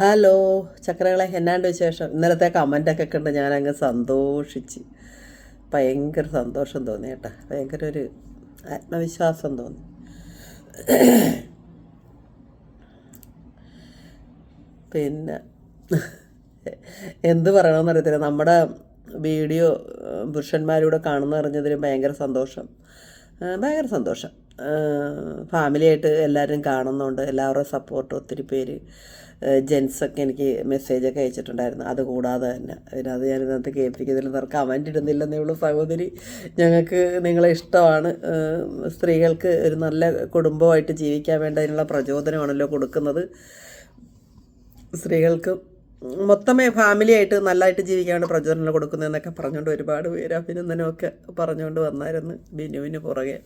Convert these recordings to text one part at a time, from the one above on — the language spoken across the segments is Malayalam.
ഹലോ ചക്രകളെ എന്നാണ്ട് വിശേഷം? ഇന്നലത്തെ കമന്റൊക്കെ കണ്ട് ഞാനങ്ങ് സന്തോഷിച്ച്. ഭയങ്കര സന്തോഷം തോന്നി കേട്ടോ. ഭയങ്കര ഒരു ആത്മവിശ്വാസം തോന്നി. പിന്നെ എന്ത് പറയണമെന്ന് അറിയത്തില്ല. നമ്മുടെ വീഡിയോ പുരുഷന്മാരൂടെ കാണുന്ന അറിഞ്ഞതിൽ ഭയങ്കര സന്തോഷം. ഭയങ്കര സന്തോഷം. ഫാമിലിയായിട്ട് എല്ലാവരും കാണുന്നുണ്ട്. എല്ലാവരുടെയും സപ്പോർട്ട് ഒത്തിരി പേര്. ജെൻസൊക്കെ എനിക്ക് മെസ്സേജൊക്കെ അയച്ചിട്ടുണ്ടായിരുന്നു. അതുകൂടാതെ തന്നെ. പിന്നെ അത് ഞാൻ ഇന്നത്തെ കേൾപ്പിക്കുന്നതിൽ നേർ കമന്റ് ഇടുന്നില്ലെന്നേ ഉള്ളൂ. സഹോദരി ഞങ്ങൾക്ക് നിങ്ങളെ ഇഷ്ടമാണ്. സ്ത്രീകൾക്ക് ഒരു നല്ല കുടുംബമായിട്ട് ജീവിക്കാൻ വേണ്ട അതിനുള്ള പ്രചോദനമാണല്ലോ കൊടുക്കുന്നത്. സ്ത്രീകൾക്ക് മൊത്തമേ ഫാമിലിയായിട്ട് നല്ലതായിട്ട് ജീവിക്കാൻ വേണ്ടി പ്രചോദനം കൊടുക്കുന്നതെന്നൊക്കെ പറഞ്ഞുകൊണ്ട് ഒരുപാട് പേര് അഭിനന്ദനമൊക്കെ പറഞ്ഞുകൊണ്ട് വന്നായിരുന്നു ബിനുവിന് പുറകെ.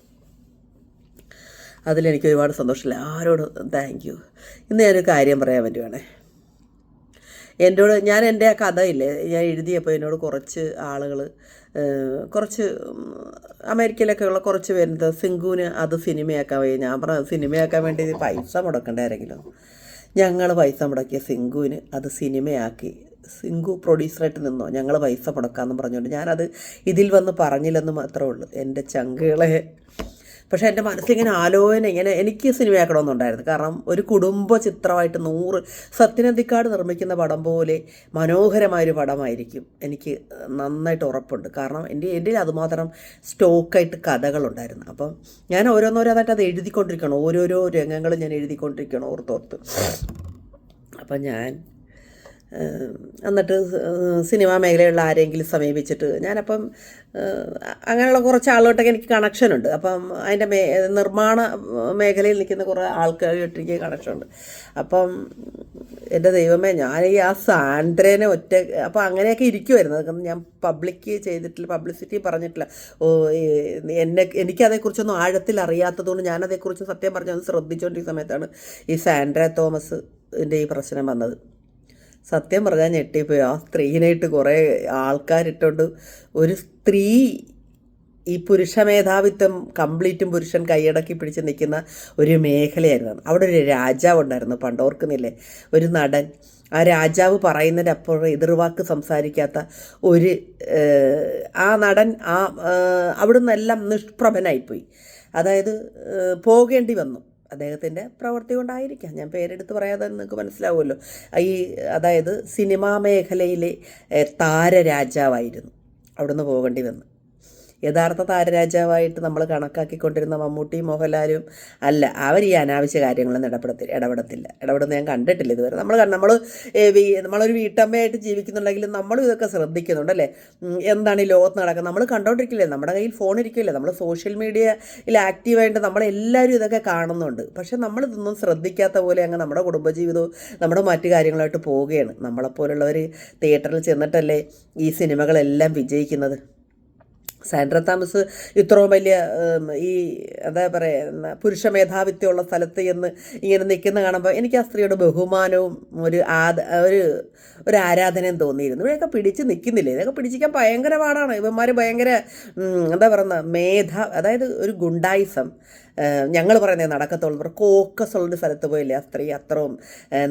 അതിലെനിക്ക് ഒരുപാട് സന്തോഷമില്ല. ആരോട് താങ്ക് യു ഇന്ന് ഞാനൊരു കാര്യം പറയാൻ പറ്റുവാണേ എന്നോട് ഞാൻ എന്റെ ആ കഥയില്ലേ ഞാൻ എഴുതിയപ്പോൾ എന്നോട് കുറച്ച് ആളുകൾ കുറച്ച് അമേരിക്കയിലൊക്കെ ഉള്ള കുറച്ച് പേരുണ്ട്. സിംഗുവിന് അത് സിനിമയാക്കാൻ വയ്യ. ഞാൻ പറഞ്ഞ സിനിമയാക്കാൻ വേണ്ടി പൈസ മുടക്കണ്ടേ ആരെങ്കിലും ഞങ്ങൾ പൈസ മുടക്കിയ സിംഗുവിന് അത് സിനിമയാക്കി. സിംഗു പ്രൊഡ്യൂസറായിട്ട് നിന്നോ? ഞങ്ങൾ പൈസ മുടക്കാമെന്ന് പറഞ്ഞുകൊണ്ട് ഞാനത് ഇതിൽ വന്ന് പറഞ്ഞില്ലെന്ന് മാത്രമേ ഉള്ളൂ. എന്റെ ചങ്കുകളെ പക്ഷേ എന്റെ മനസ്സിങ്ങനെ ആലോചന ഇങ്ങനെ എനിക്ക് സിനിമയാക്കണമെന്നുണ്ടായിരുന്നു കാരണം ഒരു കുടുംബ ചിത്രമായിട്ട് നൂറ് സത്യനന്ദിക്കാട് നിർമ്മിക്കുന്ന പടം പോലെ മനോഹരമായൊരു പടമായിരിക്കും എനിക്ക് നന്നായിട്ട് ഉറപ്പുണ്ട്. കാരണം എന്റെ എന്റെ അതുമാത്രം സ്റ്റോക്കായിട്ട് കഥകളുണ്ടായിരുന്നു. അപ്പം ഞാൻ ഓരോന്നോരോന്നായിട്ട് അത് എഴുതിക്കൊണ്ടിരിക്കണം. ഓരോരോ രംഗങ്ങളും ഞാൻ എഴുതിക്കൊണ്ടിരിക്കണം ഓർത്തോർത്ത്. അപ്പം ഞാൻ എന്നിട്ട് സിനിമാ മേഖലയുള്ള ആരെങ്കിലും സമീപിച്ചിട്ട്. ഞാനപ്പം അങ്ങനെയുള്ള കുറച്ച് ആളുകളോട്ടൊക്കെ എനിക്ക് കണക്ഷനുണ്ട്. അപ്പം അതിന്റെ മേ നിർമ്മാണ മേഖലയിൽ നിൽക്കുന്ന കുറേ ആൾക്കാരുമായിട്ട് എനിക്ക് കണക്ഷനുണ്ട്. അപ്പം എന്റെ ദൈവമേ ഞാൻ ഈ ആ സാൻഡ്രേനെ ഒറ്റ അപ്പം അങ്ങനെയൊക്കെ ഇരിക്കുമായിരുന്നു ഞാൻ പബ്ലിക് ചെയ്തിട്ടില്ല പബ്ലിസിറ്റി പറഞ്ഞിട്ടില്ല. ഓ എന്നെ എനിക്കതേക്കുറിച്ചൊന്നും ആഴത്തിൽ അറിയാത്തതുകൊണ്ട് ഞാനതേക്കുറിച്ച് സത്യം പറഞ്ഞത് ശ്രദ്ധിച്ചുകൊണ്ടിരിക്കുന്ന സമയത്താണ് ഈ സാൻഡ്ര തോമസ് ന്റെ ഈ പ്രശ്നം വന്നത്. സത്യം പറഞ്ഞാൽ ഞെട്ടിപ്പോയി. ആ സ്ത്രീനായിട്ട് കുറേ ആൾക്കാരിട്ടുണ്ട് ഒരു സ്ത്രീ ഈ പുരുഷ മേധാവിത്വം കംപ്ലീറ്റും പുരുഷൻ കൈയടക്കി പിടിച്ച് നിൽക്കുന്ന ഒരു മേഖലയായിരുന്നു. അവിടെ ഒരു രാജാവ് ഉണ്ടായിരുന്നു പണ്ട് ഓർക്കുന്നില്ലേ ഒരു നടൻ. ആ രാജാവ് പറയുന്നതിനപ്പുറം എതിർവാക്ക് സംസാരിക്കാത്ത ഒരു ആ നടൻ ആ അവിടുന്ന് എല്ലാം നിഷ്പ്രഭനായിപ്പോയി. അതായത് പോകേണ്ടി വന്നു. അദ്ദേഹത്തിന്റെ പ്രവൃത്തി കൊണ്ടായിരിക്കാം. ഞാൻ പേരെടുത്ത് പറയാതെ നിങ്ങൾക്ക് മനസ്സിലാവുമല്ലോ. ഈ അതായത് സിനിമാ മേഖലയിലെ താരരാജാവായിരുന്നു. അവിടുന്ന് പോകേണ്ടി വന്നു. യഥാർത്ഥ താരരാജാവായിട്ട് നമ്മൾ കണക്കാക്കിക്കൊണ്ടിരുന്ന മമ്മൂട്ടി മോഹൻലാലും അല്ല അവർ ഈ അനാവശ്യ കാര്യങ്ങളൊന്നും ഇടപെടത്തില്ല ഇടപെടത്തില്ല. ഇടപെടുന്ന ഞാൻ കണ്ടിട്ടില്ല ഇതുവരെ. നമ്മൾ നമ്മൾ നമ്മളൊരു വീട്ടമ്മയായിട്ട് ജീവിക്കുന്നുണ്ടെങ്കിലും നമ്മളും ഇതൊക്കെ ശ്രദ്ധിക്കുന്നുണ്ട് അല്ലേ? എന്താണ് ഈ ലോകത്ത് നടക്കുന്നത്? നമ്മൾ കണ്ടോണ്ടിരിക്കില്ലേ? നമ്മുടെ കയ്യിൽ ഫോൺ ഇരിക്കില്ലേ? നമ്മൾ സോഷ്യൽ മീഡിയയിൽ ആക്റ്റീവായിട്ട് നമ്മളെല്ലാവരും ഇതൊക്കെ കാണുന്നുണ്ട്. പക്ഷെ നമ്മളിതൊന്നും ശ്രദ്ധിക്കാത്ത പോലെ അങ്ങ് നമ്മുടെ കുടുംബജീവിതവും നമ്മുടെ മറ്റു കാര്യങ്ങളായിട്ട് പോവുകയാണ്. നമ്മളെപ്പോലുള്ളവർ തിയേറ്ററിൽ ചെന്നിട്ടല്ലേ ഈ സിനിമകളെല്ലാം വിജയിക്കുന്നത്? സാൻഡ്ര തോമസ് ഇത്രയും വലിയ ഈ എന്താ പറയുക പുരുഷ മേധാവിത്വമുള്ള സ്ഥലത്ത് എന്ന് ഇങ്ങനെ നിൽക്കുന്ന കാണുമ്പോൾ എനിക്ക് ആ സ്ത്രീയുടെ ബഹുമാനവും ഒരു ആദ ഒരു ഒരു ആരാധനയും തോന്നിയിരുന്നു. ഇവരൊക്കെ പിടിച്ച് നിൽക്കുന്നില്ല. ഇതൊക്കെ പിടിച്ചിരിക്കാൻ ഭയങ്കര പാടാണ്. ഇവന്മാർ ഭയങ്കര എന്താ പറയുന്ന മേധ അതായത് ഒരു ഗുണ്ടായിസം. ഞങ്ങൾ പറയുന്നത് നടക്കത്തുള്ളൂ. കോക്കസ് ഉള്ളൊരു സ്ഥലത്ത് പോയില്ലേ ആ സ്ത്രീ അത്രയും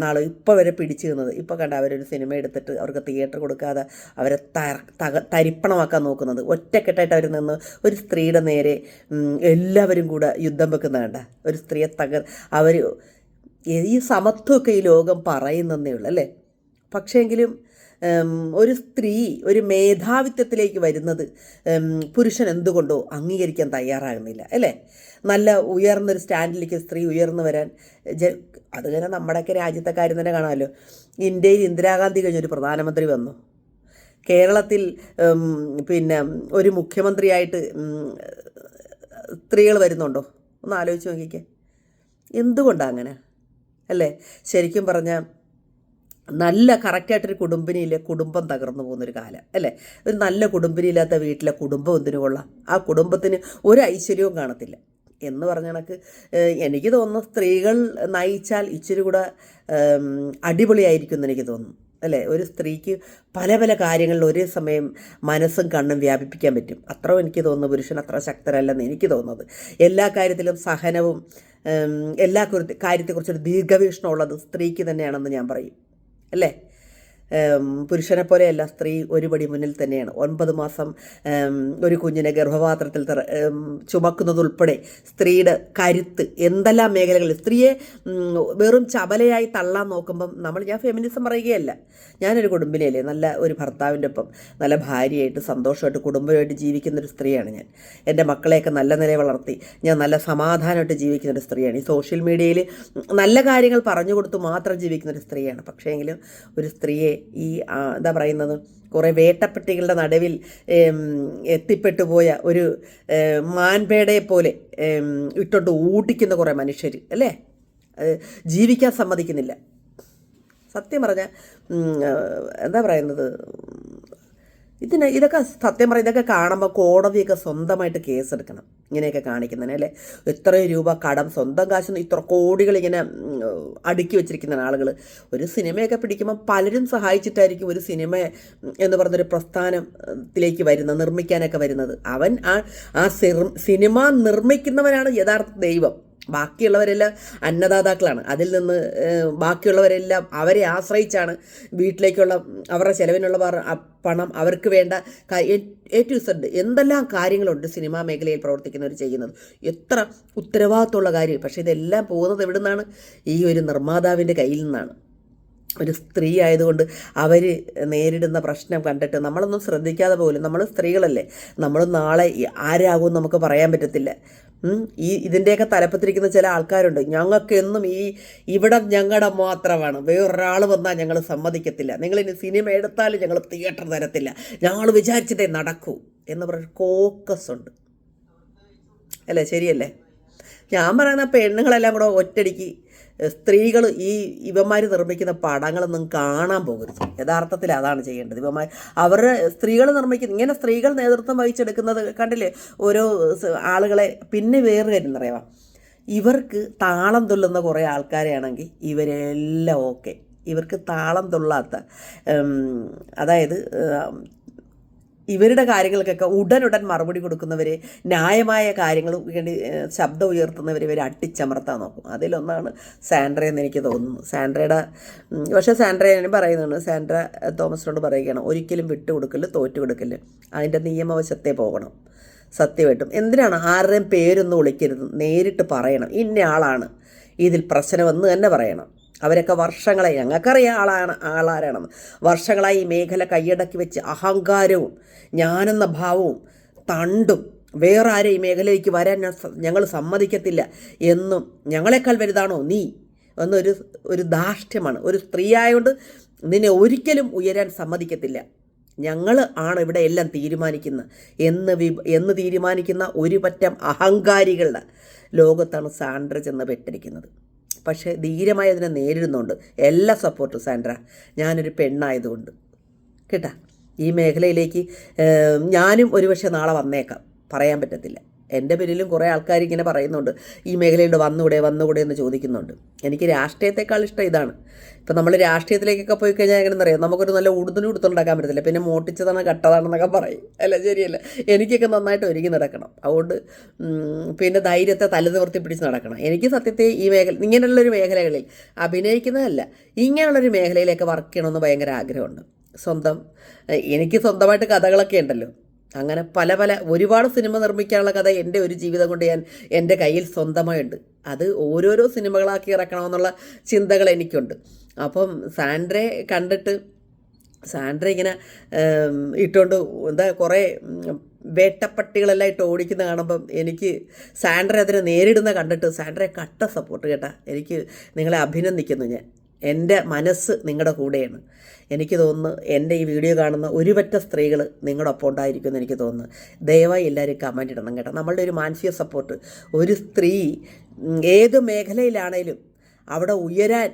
നാൾ ഇപ്പോൾ വരെ പിടിച്ചു നിന്നത് ഇപ്പോൾ കണ്ട അവരൊരു സിനിമ എടുത്തിട്ട് അവർക്ക് തിയേറ്റർ കൊടുക്കാതെ അവരെ തരിപ്പണമാക്കാൻ നോക്കുന്നത്. ഒറ്റക്കെട്ടായിട്ട് അവർ നിന്ന് ഒരു സ്ത്രീയുടെ നേരെ എല്ലാവരും കൂടെ യുദ്ധം വെക്കുന്ന കണ്ട ഒരു സ്ത്രീയെ തകർ അവർ ഈ സമത്വമൊക്കെ ഈ ലോകം പറയുന്നതേ ഉള്ളൂ അല്ലേ? പക്ഷേങ്കിലും ഒരു സ്ത്രീ ഒരു മേധാവിത്വത്തിലേക്ക് വരുന്നത് പുരുഷൻ എന്തുകൊണ്ടോ അംഗീകരിക്കാൻ തയ്യാറാകുന്നില്ല അല്ലേ? നല്ല ഉയർന്നൊരു സ്റ്റാൻഡിലേക്ക് സ്ത്രീ ഉയർന്നു വരാൻ ജ അതുതന്നെ നമ്മുടെയൊക്കെ രാജ്യത്തെ കാര്യം തന്നെ കാണാമല്ലോ. ഇന്ത്യയിൽ ഇന്ദിരാഗാന്ധി കഴിഞ്ഞൊരു പ്രധാനമന്ത്രി വന്നു. കേരളത്തിൽ പിന്നെ ഒരു മുഖ്യമന്ത്രിയായിട്ട് സ്ത്രീകൾ വരുന്നുണ്ടോ? ഒന്ന് ആലോചിച്ച് നോക്കിക്കേ. എന്തുകൊണ്ടാണ് അങ്ങനെ? അല്ലേ? ശരിക്കും പറഞ്ഞാൽ നല്ല കറക്റ്റായിട്ടൊരു കുടുംബിനിയിലെ കുടുംബം തകർന്നു പോകുന്നൊരു കാലം അല്ലേ? ഒരു നല്ല കുടുംബിനിയില്ലാത്ത വീട്ടിലെ കുടുംബം എന്തിനു കൊള്ളാം? ആ കുടുംബത്തിന് ഒരു ഐശ്വര്യവും കാണത്തില്ല. എന്ന് പറഞ്ഞ കണക്ക്. എനിക്ക് തോന്നുന്നു സ്ത്രീകൾ നയിച്ചാൽ ഇച്ചിരി കൂടെ അടിപൊളിയായിരിക്കും എന്ന് എനിക്ക് തോന്നുന്നു. അല്ലേ? ഒരു സ്ത്രീക്ക് പല പല കാര്യങ്ങളിൽ ഒരേ സമയം മനസ്സും കണ്ണും വ്യാപിപ്പിക്കാൻ പറ്റും. അത്ര എനിക്ക് തോന്നുന്നു പുരുഷൻ അത്ര ശക്തരല്ലെന്ന് എനിക്ക് തോന്നുന്നത്. എല്ലാ കാര്യത്തിലും സഹനവും എല്ലാ കുറി- കാര്യത്തെക്കുറിച്ചൊരു ദീർഘവീക്ഷണം ഉള്ളത് സ്ത്രീക്ക് തന്നെയാണെന്ന് ഞാൻ പറയും. അല്ലേ? പുരുഷനെ പോലെയല്ല സ്ത്രീ ഒരുപടി മുന്നിൽ തന്നെയാണ്. ഒൻപത് മാസം ഒരു കുഞ്ഞിനെ ഗർഭപാത്രത്തിൽ ചുമക്കുന്നതുൾപ്പെടെ സ്ത്രീയുടെ കരുത്ത് എന്തെല്ലാം മേഖലകളിൽ സ്ത്രീയെ വെറും ചപലയായി തള്ളാൻ നോക്കുമ്പം നമ്മൾ ഞാൻ ഫെമിനിസം പറയുകയല്ല. ഞാനൊരു കുടുംബിനിയല്ലേ നല്ല ഒരു ഭർത്താവിന്റെ ഒപ്പം നല്ല ഭാര്യയായിട്ട് സന്തോഷമായിട്ട് കുടുംബമായിട്ട് ജീവിക്കുന്ന ഒരു സ്ത്രീയാണ് ഞാൻ. എന്റെ മക്കളെയൊക്കെ നല്ല നിലയിൽ വളർത്തി ഞാൻ നല്ല സമാധാനമായിട്ട് ജീവിക്കുന്ന ഒരു സ്ത്രീയാണ്. ഈ സോഷ്യൽ മീഡിയയിൽ നല്ല കാര്യങ്ങൾ പറഞ്ഞു കൊടുത്ത് മാത്രം ജീവിക്കുന്ന ഒരു സ്ത്രീയാണ് പക്ഷേങ്കിലും ഒരു സ്ത്രീയെ ഈ എന്താ പറയുന്നത്? കുറേ വേട്ടപ്പെട്ടികളുടെ നടുവിൽ എത്തിപ്പെട്ടു പോയ ഒരു മാൻപേടയെ പോലെ ഇട്ടോട്ട് ഊട്ടിക്കുന്ന കുറേ മനുഷ്യർ അല്ലേ? ജീവിക്കാൻ സമ്മതിക്കുന്നില്ല. സത്യം പറഞ്ഞാൽ എന്താ പറയുന്നത്? ഇതിന് ഇതൊക്കെ സത്യം പറയും ഇതൊക്കെ കാണുമ്പോൾ കോടതിയൊക്കെ സ്വന്തമായിട്ട് കേസെടുക്കണം. ഇങ്ങനെയൊക്കെ കാണിക്കുന്നതിന് അല്ലേ? എത്ര രൂപ കടം സ്വന്തം കാശ് ഇത്ര കോടികൾ ഇങ്ങനെ അടുക്കി വെച്ചിരിക്കുന്ന ആളുകൾ. ഒരു സിനിമയൊക്കെ പിടിക്കുമ്പോൾ പലരും സഹായിച്ചിട്ടായിരിക്കും ഒരു സിനിമ എന്ന് പറഞ്ഞൊരു പ്രസ്ഥാനത്തിലേക്ക് വരുന്നത് നിർമ്മിക്കാനൊക്കെ വരുന്നത്. അവൻ ആ ആ സിനിമ നിർമ്മിക്കുന്നവനാണ് യഥാർത്ഥ ദൈവം. ബാക്കിയുള്ളവരെല്ലാം അന്നദാതാക്കളാണ്. അതിൽ നിന്ന് ബാക്കിയുള്ളവരെല്ലാം അവരെ ആശ്രയിച്ചാണ് വീട്ടിലേക്കുള്ള അവരുടെ ചിലവിനുള്ള പണം അവർക്ക് വേണ്ട എ- ടു സെഡ് എന്തെല്ലാം കാര്യങ്ങളുണ്ട് സിനിമാ മേഖലയിൽ പ്രവർത്തിക്കുന്നവർ ചെയ്യുന്നത്. എത്ര ഉത്തരവാദിത്തമുള്ള കാര്യം പക്ഷേ ഇതെല്ലാം പോകുന്നത് എവിടെ നിന്നാണ് ഈ ഒരു നിർമ്മാതാവിന്റെ കയ്യിൽ നിന്നാണ്. ഒരു സ്ത്രീ ആയതുകൊണ്ട് അവർ നേരിടുന്ന പ്രശ്നം കണ്ടിട്ട് നമ്മളൊന്നും ശ്രദ്ധിക്കാതെ പോലും നമ്മൾ സ്ത്രീകളല്ലേ നമ്മൾ നാളെ ആരാകുമെന്ന് ആരാകും നമുക്ക് പറയാൻ പറ്റത്തില്ല. ഈ ഇതിന്റെയൊക്കെ തലപ്പത്തിരിക്കുന്ന ചില ആൾക്കാരുണ്ട്. ഞങ്ങൾക്ക് എന്നും ഈ ഇവിടെ ഞങ്ങളുടെ മാത്രമാണ്. വേറൊരാൾ വന്നാൽ ഞങ്ങൾ സമ്മതിക്കത്തില്ല. നിങ്ങളിനി സിനിമ എടുത്താലും ഞങ്ങൾ തിയേറ്റർ തരത്തില്ല. ഞങ്ങൾ വിചാരിച്ചതേ നടക്കൂ എന്ന് പറഞ്ഞ കോക്കസ് ഉണ്ട്. അല്ലേ? ശരിയല്ലേ? ഞാൻ പറയുന്ന പെണ്ണുങ്ങളെല്ലാം കൂടെ ഒറ്റടിക്ക് സ്ത്രീകൾ ഈ ഇവന്മാർ നിർമ്മിക്കുന്ന പടങ്ങളൊന്നും കാണാൻ പോകരുത്. യഥാർത്ഥത്തിൽ അതാണ് ചെയ്യേണ്ടത്. ഇവന്മാർ അവരുടെ സ്ത്രീകൾ നിർമ്മിക്കുന്ന ഇങ്ങനെ സ്ത്രീകൾ നേതൃത്വം വഹിച്ചെടുക്കുന്നത് കണ്ടില്ലേ? ഓരോ ആളുകളെ പിന്നെ വേറെ കാര്യം പറയാം ഇവർക്ക് താളം തുള്ളുന്ന കുറേ ആൾക്കാരെയാണെങ്കിൽ ഇവരെല്ലാം ഓക്കെ. ഇവർക്ക് താളം തുള്ളാത്ത അതായത് ഇവരുടെ കാര്യങ്ങൾക്കൊക്കെ ഉടനുടൻ മറുപടി കൊടുക്കുന്നവർ ന്യായമായ കാര്യങ്ങൾ വേണ്ടി ശബ്ദം ഉയർത്തുന്നവർ ഇവർ അട്ടിച്ചമർത്താൻ നോക്കും. അതിലൊന്നാണ് സാൻഡ്ര എന്ന് എനിക്ക് തോന്നുന്നു. സാൻഡ്രയുടെ പക്ഷേ സാൻഡ്ര ഞാൻ പറയുന്നതാണ് സാൻഡ്ര തോമസിനോട് പറയുകയാണ് ഒരിക്കലും വിട്ടുകൊടുക്കൽ തോറ്റു കൊടുക്കൽ അതിന്റെ നിയമവശത്തെ പോകണം. സത്യമായിട്ടും. എന്തിനാണ് ആരുടെയും പേരൊന്നും വിളിക്കരുത്? നേരിട്ട് പറയണം. ഇന്ന ആളാണ്. ഇതിൽ പ്രശ്നമെന്ന് തന്നെ പറയണം. അവരൊക്കെ വർഷങ്ങളായി ഞങ്ങൾക്കറിയാം ആളാണ് ആളാരാണെന്ന്. വർഷങ്ങളായി ഈ മേഖല കൈയടക്കി വെച്ച് അഹങ്കാരവും ഞാനെന്ന ഭാവവും തണ്ടും വേറെ ആരും ഈ മേഖലയിലേക്ക് വരാൻ ഞങ്ങൾ സമ്മതിക്കത്തില്ല എന്നും ഞങ്ങളെക്കാൾ വലുതാണോ നീ എന്നൊരു ഒരു ധാർഷ്ട്യമാണ്. ഒരു സ്ത്രീ ആയതുകൊണ്ട് നിന്നെ ഒരിക്കലും ഉയരാൻ സമ്മതിക്കത്തില്ല. ഞങ്ങൾ ആണ് ഇവിടെ എല്ലാം തീരുമാനിക്കുന്നത് എന്ന് വി എന്ന് തീരുമാനിക്കുന്ന ഒരു പറ്റം അഹങ്കാരികളുടെ ലോകത്താണ് സാൻഡ്ര ചെന്ന് പെട്ടിരിക്കുന്നത്. പക്ഷേ ധീരമായി അതിനെ നേരിടുന്നുണ്ട്. എല്ലാ സപ്പോർട്ടും സാൻഡ്ര ഞാനൊരു പെണ്ണായതുകൊണ്ട്. കേട്ടാ? ഈ മേഖലയിലേക്ക് ഞാനും ഒരുപക്ഷെ നാളെ വന്നേക്കാം. പറയാൻ പറ്റത്തില്ല. എന്റെ പേരിലും കുറേ ആൾക്കാർ ഇങ്ങനെ പറയുന്നുണ്ട് ഈ മേഖലയിൽ വന്നുകൂടെ വന്നുകൂടെ എന്ന് ചോദിക്കുന്നുണ്ട്. എനിക്ക് രാഷ്ട്രീയത്തെക്കാൾ ഇഷ്ടം ഇതാണ്. ഇപ്പം നമ്മൾ രാഷ്ട്രീയത്തിലേക്കൊക്കെ പോയി കഴിഞ്ഞാൽ എങ്ങനെ അറിയാം നമുക്കൊരു നല്ല ഉടുതിന് ഉടുത്തുണ്ടാക്കാൻ പറ്റത്തില്ല. പിന്നെ മോട്ടിച്ചതാണ് കട്ടതാണെന്നൊക്കെ പറയും. അല്ല ശരിയല്ല? എനിക്കൊക്കെ നന്നായിട്ട് ഒരുങ്ങി നടക്കണം. അതുകൊണ്ട് പിന്നെ ധൈര്യത്തെ തലനിവർത്തി പിടിച്ച് നടക്കണം. എനിക്ക് സത്യത്തെ ഈ മേഖല ഇങ്ങനെയുള്ളൊരു മേഖലകളിൽ അഭിനയിക്കുന്നതല്ല ഇങ്ങനെയുള്ളൊരു മേഖലയിലേക്ക് വർക്ക് ചെയ്യണമെന്ന് ഭയങ്കര ആഗ്രഹമുണ്ട്. സ്വന്തം എനിക്ക് സ്വന്തമായിട്ട് കഥകളൊക്കെ ഉണ്ടല്ലോ. അങ്ങനെ പല പല ഒരുപാട് സിനിമ നിർമ്മിക്കാനുള്ള കഥ എന്റെ ഒരു ജീവിതം കൊണ്ട് ഞാൻ എന്റെ കയ്യിൽ സ്വന്തമായുണ്ട്. അത് ഓരോരോ സിനിമകളാക്കി ഇറക്കണമെന്നുള്ള ചിന്തകൾ എനിക്കുണ്ട്. അപ്പം സാൻഡ്രെ കണ്ടിട്ട് സാൻഡ്ര ഇങ്ങനെ ഇട്ടുകൊണ്ട് എന്താ കുറേ വേട്ടപ്പട്ടികളെല്ലാം ഇട്ട് ഓടിക്കുന്ന കാണുമ്പം എനിക്ക് സാൻഡ്ര അതിനെ നേരിടുന്ന കണ്ടിട്ട് സാൻഡ്രയെ കട്ട സപ്പോർട്ട് കേട്ടാ. എനിക്ക് നിങ്ങളെ അഭിനന്ദിക്കുന്നു ഞാൻ. എന്റെ മനസ്സ് നിങ്ങളുടെ കൂടെയാണ്. എനിക്ക് തോന്നുന്നു എന്റെ ഈ വീഡിയോ കാണുന്ന ഒരുപറ്റ സ്ത്രീകൾ നിങ്ങളുടെ ഒപ്പം ഉണ്ടായിരിക്കുമെന്ന് എനിക്ക് തോന്നുന്നു. ദയവായി എല്ലാവരും കമന്റ് ഇടണം കേട്ടോ. നമ്മളുടെ ഒരു മാനസിക സപ്പോർട്ട് ഒരു സ്ത്രീ ഏത് മേഖലയിലാണേലും അവിടെ ഉയരാൻ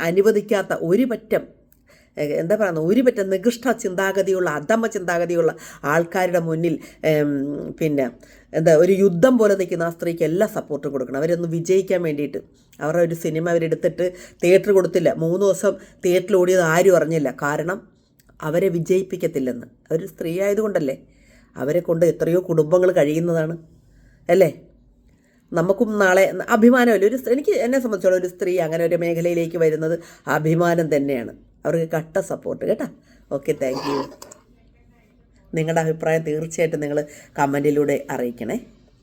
അനുവദിക്കാത്ത ഒരു പറ്റം എന്താ പറയുന്നത്? ഒരു പറ്റം നികൃഷ്ട ചിന്താഗതിയുള്ള അധമ ചിന്താഗതിയുള്ള ആൾക്കാരുടെ മുന്നിൽ പിന്നെ എന്താ ഒരു യുദ്ധം പോലെ നിൽക്കുന്ന ആ സ്ത്രീക്ക് എല്ലാ സപ്പോർട്ടും കൊടുക്കണം. അവരൊന്ന് വിജയിക്കാൻ വേണ്ടിയിട്ട്. അവരുടെ ഒരു സിനിമ അവരെടുത്തിട്ട് തിയേറ്റർ കൊടുത്തില്ല. മൂന്ന് ദിവസം തിയേറ്ററിൽ ഓടിയത് ആരും അറിഞ്ഞില്ല. കാരണം അവരെ വിജയിപ്പിക്കത്തില്ലെന്ന്. അവർ സ്ത്രീ ആയതുകൊണ്ടല്ലേ? അവരെ കൊണ്ട് എത്രയോ കുടുംബങ്ങൾ കഴിയുന്നതാണ്. അല്ലേ? നമുക്കും നാളെ അഭിമാനമല്ല? ഒരു എനിക്ക് എന്നെ സംബന്ധിച്ചോളം ഒരു സ്ത്രീ അങ്ങനെ ഒരു മേഖലയിലേക്ക് വരുന്നത് അഭിമാനം തന്നെയാണ്. അവർക്ക് കട്ട സപ്പോർട്ട് കേട്ടോ? ഓക്കെ താങ്ക് യു നിങ്ങളുടെ അഭിപ്രായം തീർച്ചയായിട്ടും നിങ്ങൾ കമന്റിലൂടെ അറിയിക്കണേ.